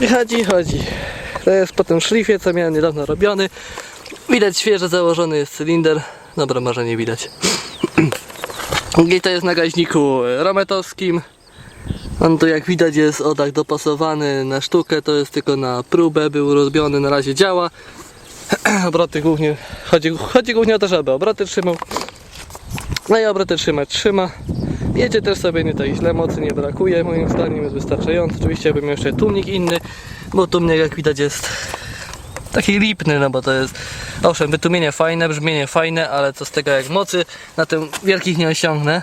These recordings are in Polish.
I chodzi, chodzi. To jest po tym szlifie, co miałem niedawno robiony. Widać świeżo założony jest cylinder. Dobra, może nie widać. I to jest na gaźniku rometowskim. On tu jak widać jest o tak dopasowany na sztukę, to jest tylko na próbę, był rozbiony, na razie działa. Obroty głównie, chodzi, chodzi głównie o to, żeby obroty trzymał. No i obroty trzymać trzyma. Jedzie też sobie nie tak źle, mocy nie brakuje, moim zdaniem jest wystarczający. Oczywiście bym jeszcze tłumnik inny, bo tłumnik jak widać jest taki lipny, no bo to jest, owszem, wytłumienie fajne, brzmienie fajne, ale co z tego jak mocy na tym wielkich nie osiągnę.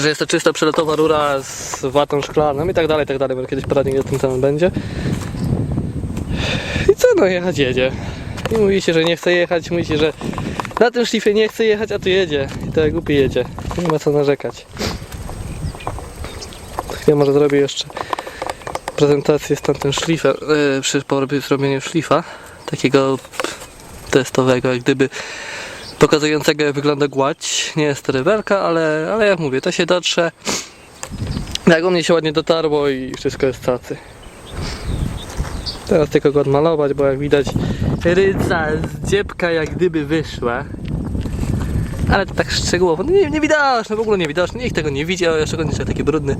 Że jest to czysto przelotowa rura z watą szklaną i tak dalej, i tak dalej, bo kiedyś poradnik o tym samym będzie. I co, no jechać jedzie. I mówi się, że nie chce jechać, mówi się, że na tym szlifie nie chce jechać, a tu jedzie. I to jak głupi jedzie. Nie ma co narzekać. Ja może zrobię jeszcze prezentację z tamtym szlifem, yy, przy zrobieniu szlifa, takiego testowego, jak gdyby pokazującego jak wygląda gładź. Nie jest to rybelka, ale, ale jak mówię, to się dotrze. Jak u mnie się ładnie dotarło i wszystko jest cacy. Teraz tylko go odmalować, bo jak widać rydza z dziebka jak gdyby wyszła. Ale to tak szczegółowo, no nie, nie no w ogóle nie widać, nikt tego nie widział, a szczególnie, że taki brudny,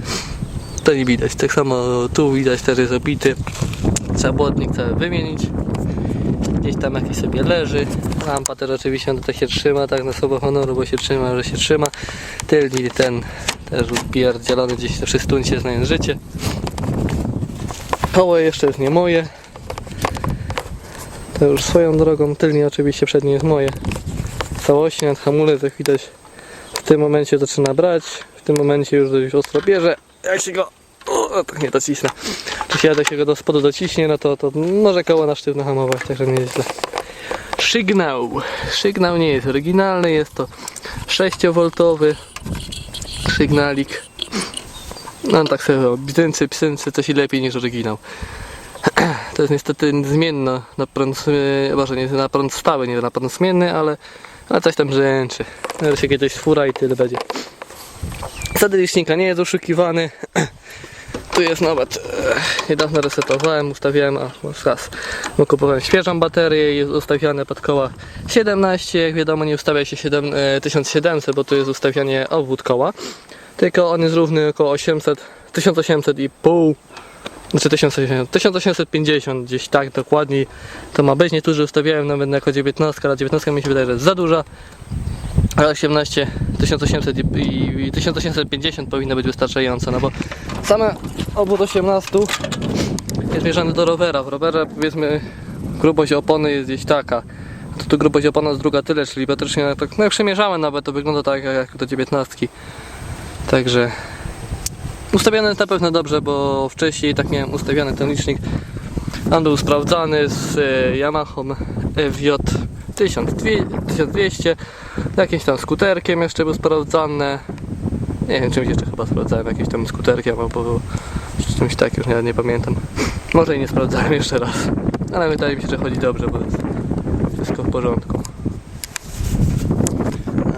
to nie widać. Tak samo tu widać też jest obity, trzeba błotnik cały wymienić. Gdzieś tam jakiś sobie leży. Lampa też oczywiście no to się trzyma, tak na słowo honoru, bo się trzyma, że się trzyma. Tylny ten też upierdzielony gdzieś przy stuncie znając życie. Koło jeszcze jest nie moje. To już swoją drogą, tylnie oczywiście przednie jest moje. Całości nad hamulec jak widać w tym momencie zaczyna brać. W tym momencie już dość ostro bierze. Jak się go... O, tak nie docisnę. Się, jak się go do spodu dociśnie, no to, to może koło na sztywno hamować, także nie jest źle. Sygnał. Sygnał nie jest oryginalny, jest to 6V sygnalik. No tak sobie, bzyncy, psyncy, coś lepiej niż oryginał. To jest niestety zmienno na prąd, e, może nie na prąd stały, nie na prąd zmienny, ale, ale coś tam brzęczy. Ale się kiedyś fura i tyle będzie. Zasady licznika nie jest oszukiwany. Tu jest nawet, e, niedawno resetowałem, ustawiałem, a raz, bo kupowałem świeżą baterię, jest ustawiane pod koła 17, jak wiadomo nie ustawia się 7, e, 1700, bo tu jest ustawianie obwód koła, tylko on jest równy około 800, 1800 i pół, znaczy 1800, 1850 gdzieś tak dokładniej to ma być, niektórzy ustawiałem nawet jako 19, ale 19 mi się wydaje, że jest za duża, ale 18, 1800 i, i, i 1850 powinno być wystarczająco, no bo same obwód 18 jest mierzony do rowera. W rowerze powiedzmy grubość opony jest gdzieś taka. To tu grubość opony jest druga tyle, czyli praktycznie tak, no jak przemierzałem nawet to wygląda tak jak do 19. Także ustawiony jest na pewno dobrze, bo wcześniej tak miałem ustawiony ten licznik. On był sprawdzany z e, Yamaha FJ 1200, jakimś tam skuterkiem jeszcze był sprawdzany. Nie wiem czymś jeszcze chyba sprawdzałem, jakimś tam skuterkiem albo czymś takim, już nie, nie pamiętam. Może i nie sprawdzałem jeszcze raz. Ale wydaje mi się, że chodzi dobrze, bo jest wszystko w porządku.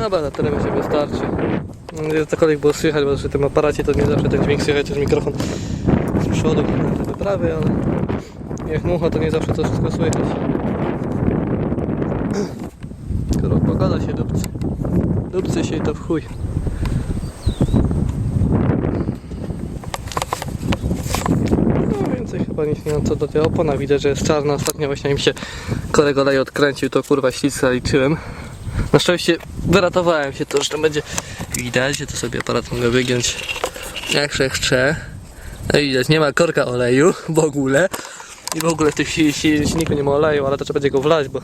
Dobra, na tyle mi się wystarczy. Cokolwiek było słychać, bo przy tym aparacie to nie zawsze ten dźwięk słychać, jest mikrofon z przodu, z wyprawy, ale jak mucha to nie zawsze to wszystko słychać. Skoro pogoda się dupcy. Dupcy się to w chuj. No więcej chyba nic nie mam co do tej opona. Widzę, że jest czarna. Ostatnio właśnie mi się kolego lej odkręcił, to kurwa ślicka liczyłem. Na szczęście wyratowałem się, to tam będzie widać, że to sobie aparat mogę wygiąć jak się chce. No widać, nie ma korka oleju w ogóle. I w ogóle w si- silniku nie ma oleju, ale to trzeba będzie go wlać, bo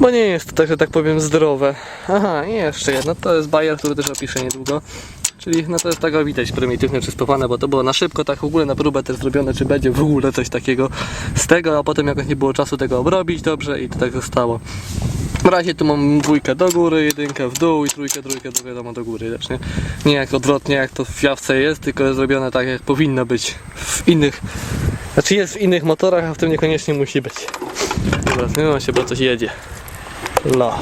bo nie jest to tak, że tak powiem zdrowe. Aha, i jeszcze jedno, to jest Bayer, który też opiszę niedługo. Czyli no to jest tego widać prymitywne przyspawane, bo to było na szybko, tak w ogóle na próbę też zrobione, czy będzie w ogóle coś takiego z tego, a potem jakoś nie było czasu tego obrobić dobrze i to tak zostało. W razie tu mam dwójkę do góry, jedynkę w dół i trójkę, trójkę do wiadomo do góry też, nie? Nie jak odwrotnie jak to w jawce jest, tylko jest zrobione tak jak powinno być w innych, znaczy jest w innych motorach, a w tym niekoniecznie musi być. Dobra, zmieniam się, bo coś jedzie. La.